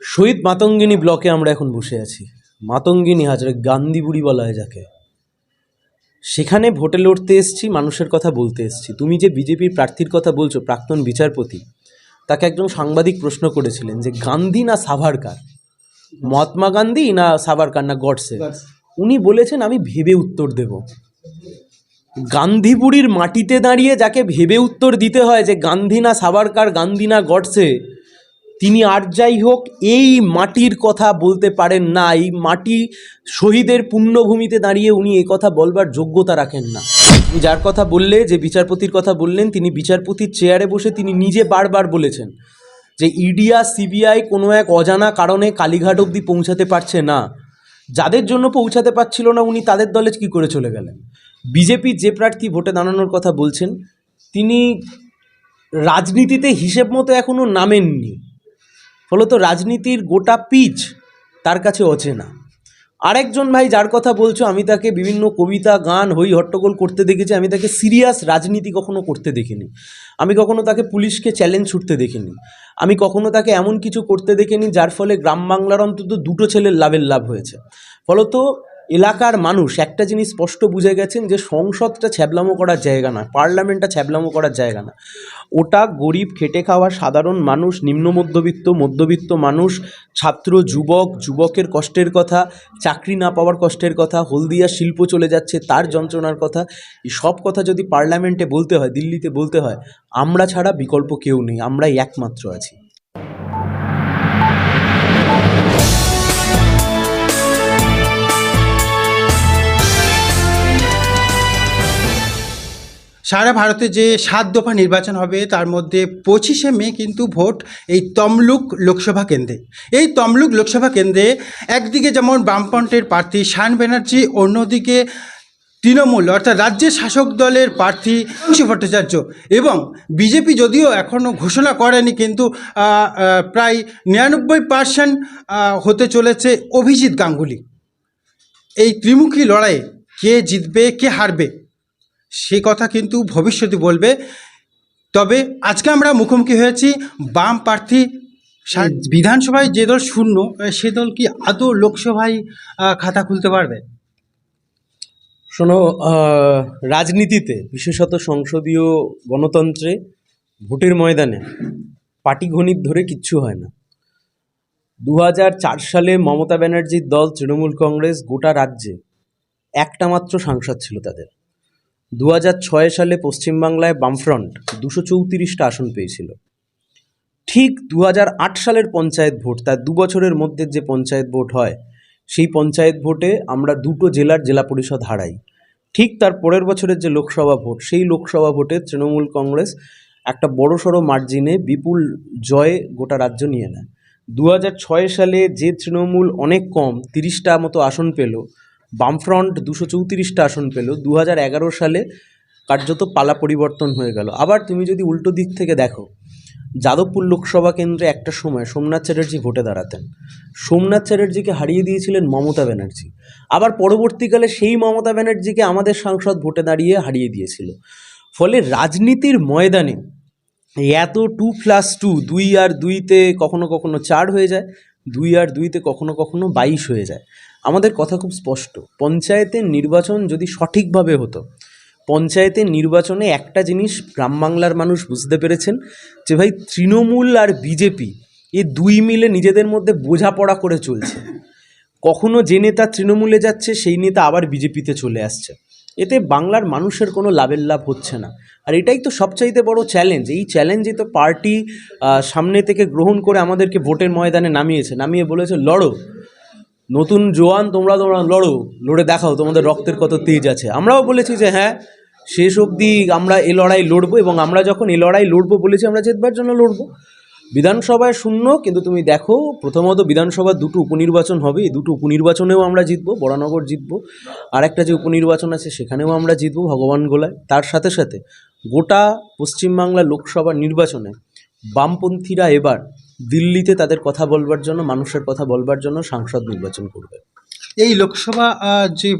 শহীদ মাতঙ্গিনী ব্লকে আমরা এখন বসে আছি। মাতঙ্গিনী হাজারে গান্ধী বুড়ি বলা হয় যাকে। সেখানে ভোটে লড়তে এসছি মানুষের কথা বলতে এসছি। তুমি যে বিজেপির প্রার্থীর কথা বলছো প্রাক্তন বিচারপতি তাকে একজন সাংবাদিক প্রশ্ন করেছিলেন যে গান্ধী না সাভারকার মহাত্মা গান্ধী না সাভারকার না গডসে। উনি বলেছেন আমি ভেবে উত্তর দেব। গান্ধীপুরীর মাটিতে দাঁড়িয়ে যাকে ভেবে উত্তর দিতে হয় যে গান্ধী না সাভারকার গান্ধী না গডসে? তিনি আর যাই হোক, এই মাটির কথা বলতে পারেন না, এই মাটি শহীদের পুণ্যভূমিতে দাঁড়িয়ে উনি এই কথা বলবার যোগ্যতা রাখেন না। তুমি যার কথা বললে, যে বিচারপতির কথা বললেন, তিনি বিচারপতির চেয়ারে বসে তিনি নিজে বারবার বলেছেন যে ইডিয়া সিবিআই কোনো এক অজানা কারণে কালীঘাট অবধি পৌঁছাতে পারছে না। যাদের জন্য পৌঁছাতে পারছিল না, উনি তাদের দলে কী করে চলে গেলেন? বিজেপির যে প্রার্থী ভোটে দাঁড়ানোর কথা বলছেন, তিনি রাজনীতিতে হিসেব মতো এখনও নামেননি। ফলত রাজনীতির গোটা পিচ তার কাছে অচেনা। আরেকজন ভাই যার কথা বলছো, আমি তাকে বিভিন্ন কবিতা, গান, হই হট্টগোল করতে দেখেছি, আমি তাকে সিরিয়াস রাজনীতি কখনো করতে দেখিনি। আমি কখনো তাকে পুলিশকে চ্যালেঞ্জ ছুটতে দেখিনি। আমি কখনো তাকে এমন কিছু করতে দেখিনি, যার ফলে গ্রাম বাংলার অন্তত দুটো ছেলের লাভের লাভ হয়েছে। ফলত এলাকার মানুষ একটা জিনিস স্পষ্ট বুঝে গেছেন যে সংসদটা ছ্যাবলামো করার জায়গা না, পার্লামেন্টটা ছ্যাবলামো করার জায়গা না। ওটা গরিব, খেটে খাওয়া, সাধারণ মানুষ, নিম্ন মধ্যবিত্ত মধ্যবিত্ত মানুষ, ছাত্র, যুবক, যুবকের কষ্টের কথা, চাকরি না পাওয়ার কষ্টের কথা, হলদিয়া শিল্প চলে যাচ্ছে তার যন্ত্রণার কথা। এই সব কথা যদি পার্লামেন্টে বলতে হয়, দিল্লিতে বলতে হয়, আমরা ছাড়া বিকল্প কেউ নেই, আমরাই একমাত্র আছি। সারা ভারতে যে সাত দফা নির্বাচন হবে, তার মধ্যে পঁচিশে মে কিন্তু ভোট এই তমলুক লোকসভা কেন্দ্রে। এই তমলুক লোকসভা কেন্দ্রে একদিকে যেমন বামফ্রন্টের প্রার্থী শান ব্যানার্জি, অন্যদিকে তৃণমূল অর্থাৎ রাজ্যের শাসক দলের প্রার্থী অংশী ভট্টাচার্য এবং বিজেপি যদিও এখনও ঘোষণা করেনি কিন্তু প্রায় নিরানব্বই পার্সেন্ট হতে চলেছে অভিজিৎ গাঙ্গুলি। এই ত্রিমুখী লড়াইয়ে কে জিতবে, কে হারবে? সে কথা কিন্তু ভবিষ্যতে বলবে। তবে আজকে আমরা মুখোমুখি হয়েছি বাম প্রার্থী বিধানসভায় যে দল শূন্য সে দল কি আদৌ লোকসভায় খাতা খুলতে পারবে? শোনো রাজনীতিতে বিশেষত সংসদীয় গণতন্ত্রে ভোটের ময়দানে পাটিগণিত ধরে কিচ্ছু হয় না। দু চার সালে মমতা ব্যানার্জির দল তৃণমূল কংগ্রেস গোটা রাজ্যে একটা মাত্র সাংসদ ছিল তাদের। দু ছয় সালে পশ্চিমবাংলায় বামফ্রন্ট দুশো চৌত্রিশটা আসন পেয়েছিল। ঠিক দু সালের পঞ্চায়েত ভোট, তার দু বছরের মধ্যে যে পঞ্চায়েত ভোট হয়, সেই পঞ্চায়েত ভোটে আমরা দুটো জেলার জেলা পরিষদ হারাই। ঠিক তার পরের বছরের যে লোকসভা ভোট, সেই লোকসভা ভোটে তৃণমূল কংগ্রেস একটা বড়সড় মার্জিনে বিপুল জয় গোটা রাজ্য নিয়ে নেয়। দু সালে যে তৃণমূল অনেক কম, তিরিশটা মতো আসন পেল বামফ্রন্ট দুশো চৌত্রিশটা আসন পেল। দু সালে কার্যত পালা পরিবর্তন হয়ে গেল। আবার তুমি যদি উল্টো দিক থেকে দেখো, যাদবপুর লোকসভা কেন্দ্রে একটা সময় সোমনাথ চ্যাটার্জি ভোটে দাঁড়াতেন। সোমনাথ চ্যাটার্জিকে হারিয়ে দিয়েছিলেন মমতা ব্যানার্জি। আবার পরবর্তীকালে সেই মমতা ব্যানার্জিকে আমাদের সাংসদ ভোটে দাঁড়িয়ে হারিয়ে দিয়েছিল। ফলে রাজনীতির ময়দানে এত টু প্লাস টু, দুই আর দুইতে কখনো কখনো চার হয়ে যায়, দুই আর দুইতে কখনো কখনো বাইশ হয়ে যায়। আমাদের কথা খুব স্পষ্ট। পঞ্চায়েতের নির্বাচন যদি সঠিকভাবে হতো পঞ্চায়েতের নির্বাচনে একটা জিনিস গ্রাম বাংলার মানুষ বুঝতে পেরেছেন, যে ভাই তৃণমূল আর বিজেপি এ দুই মিলে নিজেদের মধ্যে বোঝাপড়া করে চলছে। কখনো যে নেতা তৃণমূলে যাচ্ছে, সেই নেতা আবার বিজেপিতে চলে আসছে। এতে বাংলার মানুষের কোনো লাভের লাভ হচ্ছে না। আর এটাই তো সবচাইতে বড় চ্যালেঞ্জ এই চ্যালেঞ্জে তো পার্টি সামনে থেকে গ্রহণ করে আমাদেরকে ভোটের ময়দানে নামিয়েছে। নামিয়ে বলেছে, লড়ো। নতুন জোয়ান তোমরা তোমরা লড়ো, লড়ে দেখাও, তোমাদের রক্তের কত তেজ আছে। আমরাও বলেছি যে হ্যাঁ শেষ অবধি আমরা এ লড়াই লড়বো এবং আমরা যখন এ লড়াই লড়বো বলেছি, আমরা জেতবার জন্য লড়বো। বিধানসভায় শূন্য, কিন্তু তুমি দেখো, প্রথমত বিধানসভার দুটো উপনির্বাচন হবে, এই দুটো উপনির্বাচনেও আমরা জিতবো, বরানগর জিতবো। আর একটা যে উপনির্বাচন আছে, সেখানেও আমরা জিতবো ভগবান গোলায়। তার সাথে সাথে গোটা পশ্চিমবাংলা লোকসভা নির্বাচনে বামপন্থীরা এবার দিল্লিতে তাদের কথা বলবার জন্য মানুষের কথা বলবার জন্য সাংসদ নির্বাচন করবে। এই লোকসভা যে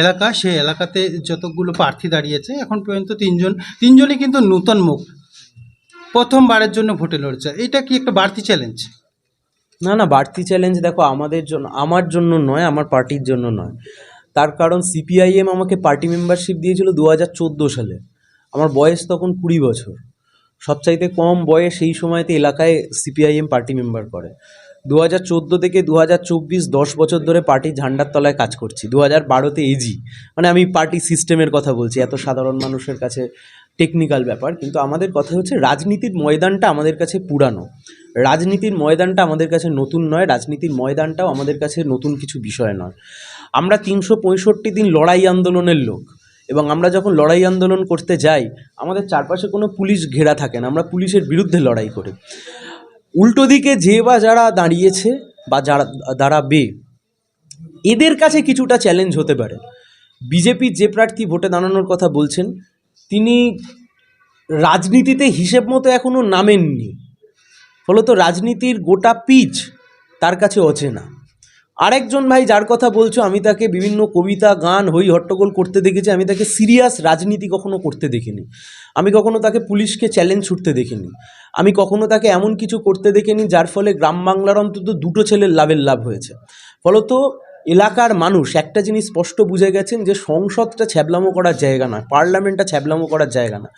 এলাকা সে এলাকাতে যতগুলো প্রার্থী দাঁড়িয়েছে এখন পর্যন্ত তিনজন তিনজনই কিন্তু নূতন মুখ। প্রথমবারের জন্য ভোটে লড়ছে। এটা কি একটা বাড়তি চ্যালেঞ্জ না না বাড়তি চ্যালেঞ্জ দেখো আমাদের জন্য আমার জন্য নয় আমার পার্টির জন্য নয়। তার কারণ সিপিআইএম আমাকে পার্টি মেম্বারশিপ দিয়েছিল দু হাজার চোদ্দ সালে। আমার বয়স তখন কুড়ি বছর। সবচাইতে কম বয়স সেই সময়তে এলাকায় সিপিআইএম পার্টি মেম্বার করে। দু হাজার চোদ্দ থেকে দু হাজার চব্বিশ দশ বছর ধরে পার্টির ঝান্ডার তলায় কাজ করছি। দু হাজার বারোতে এজি। মানে আমি পার্টি সিস্টেমের কথা বলছি, এত সাধারণ মানুষের কাছে টেকনিক্যাল ব্যাপার। কিন্তু আমাদের কথা হচ্ছে রাজনীতির ময়দানটা আমাদের কাছে পুরানো। রাজনীতির ময়দানটা আমাদের কাছে নতুন নয়, রাজনীতির ময়দানটাও আমাদের কাছে নতুন কিছু বিষয় নয়। আমরা তিনশো পঁয়ষট্টি দিন লড়াই আন্দোলনের লোক। এবং আমরা যখন লড়াই আন্দোলন করতে যাই, আমাদের চারপাশে কোনো পুলিশ ঘেরা থাকে না, আমরা পুলিশের বিরুদ্ধে লড়াই করি। উল্টো দিকে যে বা যারা দাঁড়িয়েছে বা যারা দাঁড়াবে, এদের কাছে কিছুটা চ্যালেঞ্জ হতে পারে। বিজেপির যে প্রার্থী ভোটে দাঁড়ানোর কথা বলছেন, তিনি রাজনীতিতে হিসেব মতো এখনও নামেননি। ফলত রাজনীতির গোটা পিচ তার কাছে অচেনা। আরেকজন ভাই যার কথা বলছো, আমি তাকে বিভিন্ন কবিতা, গান, হই হট্টগোল করতে দেখেছি, আমি তাকে সিরিয়াস রাজনীতি কখনো করতে দেখিনি। আমি কখনো তাকে পুলিশকে চ্যালেঞ্জ ছুটতে দেখিনি। আমি কখনো তাকে এমন কিছু করতে দেখিনি যার ফলে গ্রাম বাংলার অন্তত দুটো ছেলের লাভের লাভ হয়েছে। ফলত এলাকার মানুষ, একটা জিনিস স্পষ্ট বুঝে গেছেন যে সংসদটা ছ্যাবলামো করার জায়গা না, পার্লামেন্টটা ছ্যাবলামো করার জায়গা না।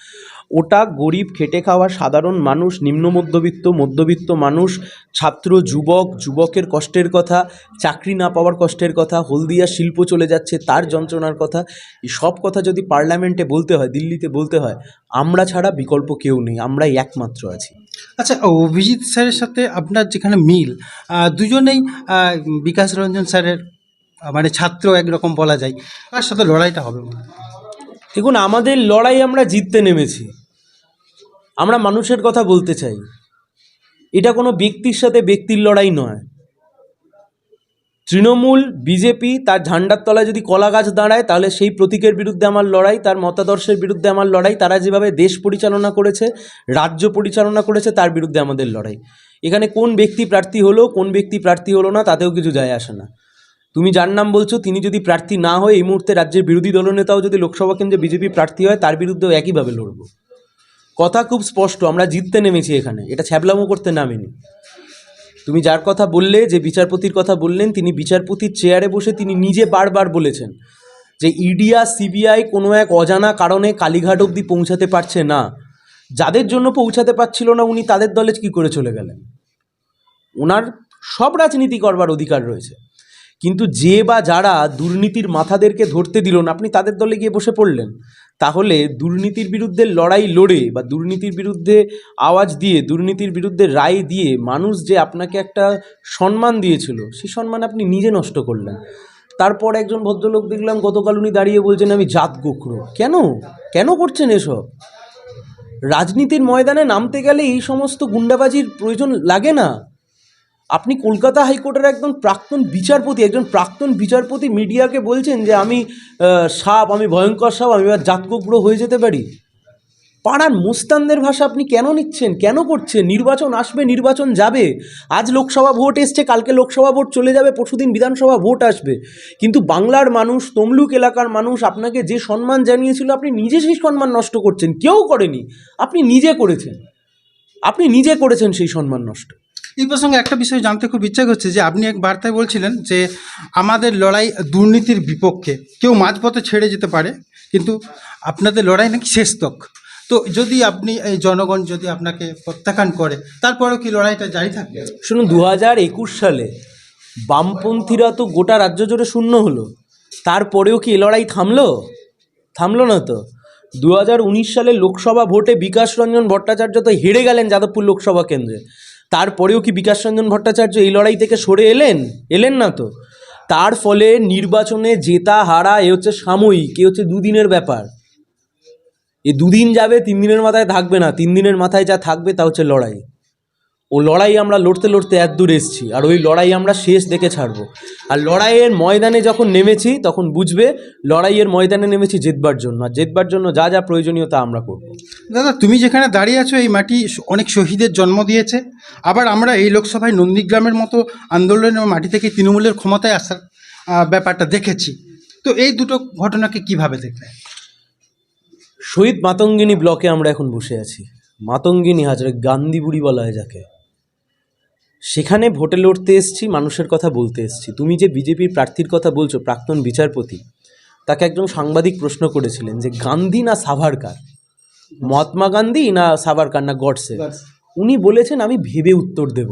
ওটা গরিব খেটে খাওয়া সাধারণ মানুষ, নিম্ন মধ্যবিত্ত মধ্যবিত্ত মানুষ, ছাত্র, যুবক, যুবকের কষ্টের কথা, চাকরি না পাওয়ার কষ্টের কথা, হলদিয়া শিল্প চলে যাচ্ছে তার যন্ত্রণার কথা, এই সব কথা যদি পার্লামেন্টে বলতে হয়, দিল্লিতে বলতে হয়, আমরা ছাড়া বিকল্প কেউ নেই, আমরাই একমাত্র আছি আচ্ছা অভিজিৎ স্যারের সাথে আপনার যেখানে মিল দুজনেই বিকাশ রঞ্জন স্যারের মানে ছাত্র একরকম বলা যায় তার সাথে লড়াইটা হবে। দেখুন, আমাদের লড়াই আমরা জিততে নেমেছি। আমরা মানুষের কথা বলতে চাই। এটা কোনো ব্যক্তির সাথে ব্যক্তির লড়াই নয়। তৃণমূল, বিজেপি তার ঝান্ডার তলায় যদি কলা গাছ দাঁড়ায়, তাহলে সেই প্রতীকের বিরুদ্ধে আমার লড়াই, তার মতাদর্শের বিরুদ্ধে আমার লড়াই, তারা যেভাবে দেশ পরিচালনা করেছে, রাজ্য পরিচালনা করেছে, তার বিরুদ্ধে আমাদের লড়াই। এখানে কোন ব্যক্তি প্রার্থী হলো, কোন ব্যক্তি প্রার্থী হলো না, তাতেও কিছু যায় আসে না। তুমি যার নাম বলছো, তিনি যদি প্রার্থী না হয় এই মুহূর্তে রাজ্যের বিরোধী দলনেতাও যদি লোকসভা কেন্দ্রে বিজেপি প্রার্থী হয়, তার বিরুদ্ধেও একইভাবে লড়বো। কথা খুব স্পষ্ট, আমরা জিততে নেমেছি এখানে। এটা ছ্যাবলামো করতে নামেনি। তুমি যার কথা বললে, যে বিচারপতির কথা বললেন, তিনি বিচারপতির চেয়ারে বসে তিনি নিজে বারবার বলেছেন যে ইডিয়া সিবিআই কোনো এক অজানা কারণে কালীঘাট অবধি পৌঁছাতে পারছে না। যাদের জন্য পৌঁছাতে পারছিল না, উনি তাদের দলে কী করে চলে গেলেন? ওনার সব রাজনীতি করবার অধিকার রয়েছে। কিন্তু যে বা যারা দুর্নীতির মাথাদেরকে ধরতে দিল না, আপনি তাদের দলে গিয়ে বসে পড়লেন। তাহলে দুর্নীতির বিরুদ্ধে লড়াই লড়ে বা দুর্নীতির বিরুদ্ধে আওয়াজ দিয়ে, দুর্নীতির বিরুদ্ধে রায় দিয়ে মানুষ যে আপনাকে একটা সম্মান দিয়েছিল, সেই সম্মান আপনি নিজে নষ্ট করলেন। তারপর একজন ভদ্রলোক দেখলাম গতকাল উনি দাঁড়িয়ে বলছেন, আমি জাত গোখরো। কেন? কেন করছেন এসব? রাজনীতির ময়দানে নামতে গেলে এই সমস্ত গুন্ডাবাজির প্রয়োজন লাগে না। আপনি কলকাতা হাইকোর্টের একজন প্রাক্তন বিচারপতি, একজন প্রাক্তন বিচারপতি মিডিয়াকে বলছেন যে আমি সাপ, আমি ভয়ঙ্কর সাপ, আমি এবার জাতকুগ্রো হয়ে যেতে পারি। পাড়ার মুস্তানদের ভাষা আপনি কেন নিচ্ছেন? কেন করছেন? নির্বাচন আসবে, নির্বাচন যাবে। আজ লোকসভা ভোট এসছে, কালকে লোকসভা ভোট চলে যাবে, পরশুদিন বিধানসভা ভোট আসবে। কিন্তু বাংলার মানুষ, তমলুক এলাকার মানুষ আপনাকে যে সম্মান জানিয়েছিল, আপনি নিজে সেই সম্মান নষ্ট করছেন। কেউ করেনি। আপনি নিজে করেছেন। আপনি নিজে করেছেন সেই সম্মান নষ্ট। এই প্রসঙ্গে একটা বিষয় জানতে খুব ইচ্ছা করছে যে আপনি এক বার্তায় বলছিলেন যে আমাদের লড়াই দুর্নীতির বিপক্ষে কেউ মাঝপথে ছেড়ে যেতে পারে, কিন্তু আপনাদের লড়াই নাকি শেষতক তো যদি আপনি এই জনগণ যদি আপনাকে প্রত্যাখ্যান করে, তারপরেও কি লড়াইটা জারি থাকবে? শুনুন দু হাজার একুশ সালে বামপন্থীরা তো গোটা রাজ্য জুড়ে শূন্য হলো। তারপরেও কি লড়াই থামলো? থামলো না তো। দু হাজার উনিশ সালে লোকসভা ভোটে বিকাশ রঞ্জন ভট্টাচার্য তো হেরে গেলেন যাদবপুর লোকসভা কেন্দ্রে। তারপরেও কি বিকাশ রঞ্জন ভট্টাচার্য এই লড়াই থেকে সরে এলেন? এলেন না তো। তার ফলে নির্বাচনে জেতা, হারা, এ হচ্ছে সাময়িক, এ হচ্ছে দুদিনের ব্যাপার। এ দুদিন যাবে তিন দিনের মাথায় থাকবে না। তিন দিনের মাথায় যা থাকবে তা হচ্ছে লড়াই। ও লড়াই আমরা লড়তে লড়তে এত দূর এসেছি আর ওই লড়াই আমরা শেষ দেখে ছাড়বো। আর লড়াইয়ের ময়দানে যখন নেমেছি তখন বুঝবে লড়াইয়ের ময়দানে নেমেছি জিতবার জন্য আর জিতবার জন্য যা যা প্রয়োজনীয় তা আমরা করব। দাদা তুমি যেখানে দাঁড়িয়ে আছো এই মাটি অনেক শহীদের জন্ম দিয়েছে। আবার আমরা এই লোকসভায় নন্দীগ্রামের মতো আন্দোলনের মাটি থেকে তৃণমূলের ক্ষমতায় আসার ব্যাপারটা দেখেছি। তো এই দুটো ঘটনাকে কীভাবে দেখলে? শহীদ মাতঙ্গিনী ব্লকে আমরা এখন বসে আছি। মাতঙ্গিনী হাজারে গান্ধী বুড়ি বলা হয় যাকে। সেখানে ভোটে লড়তে এসছি মানুষের কথা বলতে এসছি। তুমি যে বিজেপির প্রার্থীর কথা বলছো প্রাক্তন বিচারপতি তাকে একজন সাংবাদিক প্রশ্ন করেছিলেন যে গান্ধী না সাভারকার? মহাত্মা গান্ধী না সাভারকার না গডসে। উনি বলেছেন আমি ভেবে উত্তর দেব।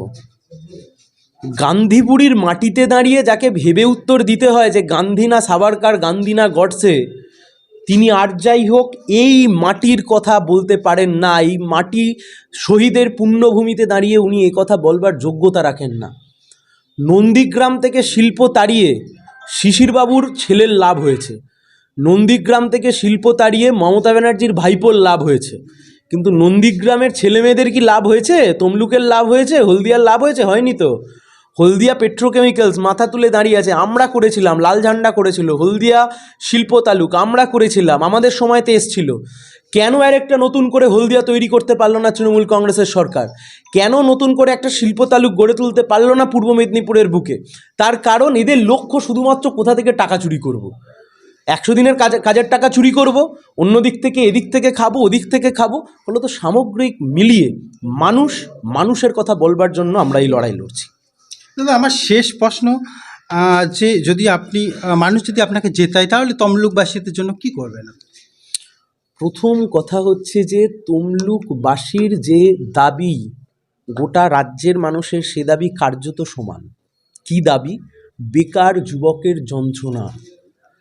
গান্ধীপুরীর মাটিতে দাঁড়িয়ে যাকে ভেবে উত্তর দিতে হয় যে গান্ধী না সাভারকার গান্ধী না গডসে তিনি আর যাই হোক, এই মাটির কথা বলতে পারেন না। এই মাটি শহীদের পুণ্যভূমিতে দাঁড়িয়ে উনি কথা বলবার যোগ্যতা রাখেন না। নন্দীগ্রাম থেকে শিল্প তাড়িয়ে শিশিরবাবুর ছেলের লাভ হয়েছে। নন্দীগ্রাম থেকে শিল্প তাড়িয়ে মমতা ব্যানার্জির ভাইপোর লাভ হয়েছে। কিন্তু নন্দীগ্রামের ছেলেমেয়েদের কি লাভ হয়েছে? তমলুকের লাভ হয়েছে? হলদিয়ার লাভ হয়েছে? হয়নি তো। হলদিয়া পেট্রোকেমিক্যালস মাথা তুলে দাঁড়িয়ে আছে। আমরা করেছিলাম, লাল ঝান্ডা করেছিল। হলদিয়া শিল্প তালুক, আমরা করেছিলাম। আমাদের সময়তে এসছিল। কেন আর একটা নতুন করে হলদিয়া তৈরি করতে পারল না তৃণমূল কংগ্রেসের সরকার? কেন নতুন করে একটা শিল্প তালুক গড়ে তুলতে পারল না পূর্ব মেদিনীপুরের বুকে? তার কারণ এদের লক্ষ্য শুধুমাত্র কোথা থেকে টাকা চুরি করব। একশো দিনের কাজে, কাজের টাকা চুরি করব, অন্য দিক থেকে, এদিক থেকে খাব, ওদিক থেকে খাব, ফলত সামগ্রিক মিলিয়ে মানুষ, মানুষের কথা বলবার জন্য আমরা এই লড়াই লড়ছি। দাদা, আমার শেষ প্রশ্ন যে যদি আপনি মানুষ যদি আপনাকে জেতায়, তাহলে তমলুকবাসীদের জন্য কি করবেন প্রথম কথা হচ্ছে যে, তমলুকবাসীর যে দাবি, গোটা রাজ্যের মানুষের সে দাবি কার্যত সমান। কি দাবি? বেকার যুবকের যন্ত্রণা,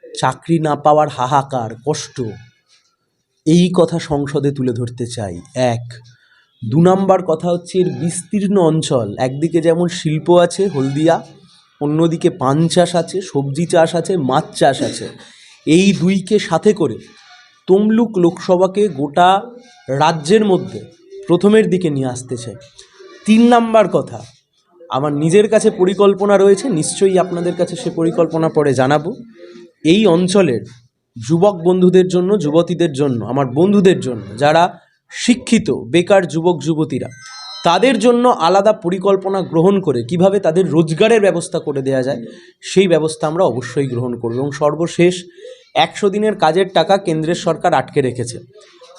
চাকরি না পাওয়ার হাহাকার, কষ্ট। এই কথা সংসদে তুলে ধরতে চাই। এক দু নম্বর কথা হচ্ছে এর বিস্তীর্ণ অঞ্চল। একদিকে যেমন শিল্প আছে, হলদিয়া, অন্যদিকে পান চাষ আছে, সবজি চাষ আছে, মাছ চাষ আছে। এই দুইকে সাথে করে তমলুক লোকসভাকে গোটা রাজ্যের মধ্যে প্রথমের দিকে নিয়ে আসতে চাই তিন নাম্বার কথা, আমার নিজের কাছে পরিকল্পনা রয়েছে, নিশ্চয়ই আপনাদের কাছে সে পরিকল্পনা পরে জানাব। এই অঞ্চলের যুবক বন্ধুদের জন্য, যুবতীদের জন্য, আমার বন্ধুদের জন্য, যারা শিক্ষিত, বেকার যুবক, যুবতীরা। তাদের জন্য আলাদা পরিকল্পনা গ্রহণ করে কীভাবে তাদের রোজগারের ব্যবস্থা করে দেওয়া যায়, সেই ব্যবস্থা আমরা অবশ্যই গ্রহণ করব এবং সর্বশেষ একশো দিনের কাজের টাকা কেন্দ্রের সরকার আটকে রেখেছে।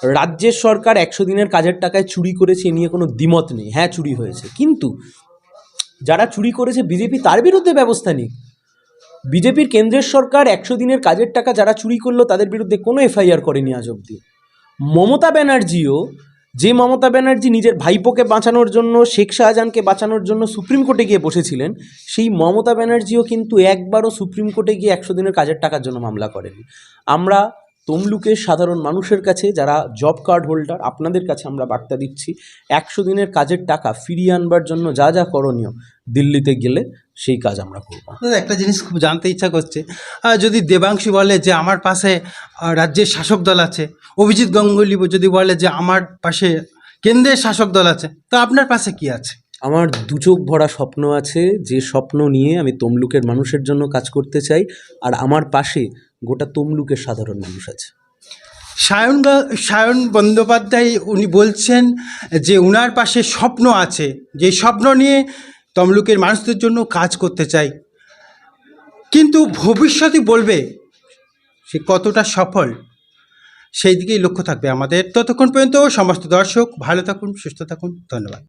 রাজ্যের সরকার একশো দিনের কাজের টাকায় চুরি করেছে, এ নিয়ে কোনো দ্বিমত নেই। হ্যাঁ চুরি হয়েছে। কিন্তু যারা চুরি করেছে, বিজেপি তার বিরুদ্ধে ব্যবস্থা নিক। বিজেপির কেন্দ্রের সরকার একশো দিনের কাজের টাকা যারা চুরি করল, তাদের বিরুদ্ধে কোনো এফআইআর করেনি আজ অবধি। মমতা ব্যানার্জিও যে মমতা ব্যানার্জি নিজের ভাইপোকে বাঁচানোর জন্য, শেখ শাহজাহানকে বাঁচানোর জন্য সুপ্রিম কোর্টে গিয়ে বসেছিলেন, সেই মমতা ব্যানার্জিও কিন্তু একবারও সুপ্রিম কোর্টে গিয়ে একশো দিনের কাজের টাকার জন্য মামলা করেন আমরা তমলুকের সাধারণ মানুষের কাছে, যারা জব কার্ড হোল্ডার, আপনাদের কাছে আমরা বার্তা দিচ্ছি, একশো দিনের কাজের টাকা ফিরিয়ে আনবার জন্য যা যা করণীয় দিল্লিতে গেলে সেই কাজ আমরা করব। একটা জিনিস খুব জানতে ইচ্ছা করছে। যদি দেবাংশী বলে যে আমার পাশে রাজ্যের শাসক দল আছে অভিজিৎ গাঙ্গুলি যদি বলে যে আমার পাশে কেন্দ্রের শাসক দল আছে তো আপনার পাশে কি আছে? আমার দু চোখ ভরা স্বপ্ন আছে যে স্বপ্ন নিয়ে আমি তমলুকের মানুষের জন্য কাজ করতে চাই আর আমার পাশে গোটা তমলুকের সাধারণ মানুষ আছে। সায়ন সায়ন বন্দ্যোপাধ্যায় উনি বলছেন যে উনার পাশে স্বপ্ন আছে যে স্বপ্ন নিয়ে তমলুকের মানুষদের জন্য কাজ করতে চাই। কিন্তু ভবিষ্যতে বলবে সে কতটা সফল, সেই দিকেই লক্ষ্য থাকবে আমাদের। ততক্ষণ পর্যন্ত সমস্ত দর্শক ভালো থাকুন, সুস্থ থাকুন। ধন্যবাদ।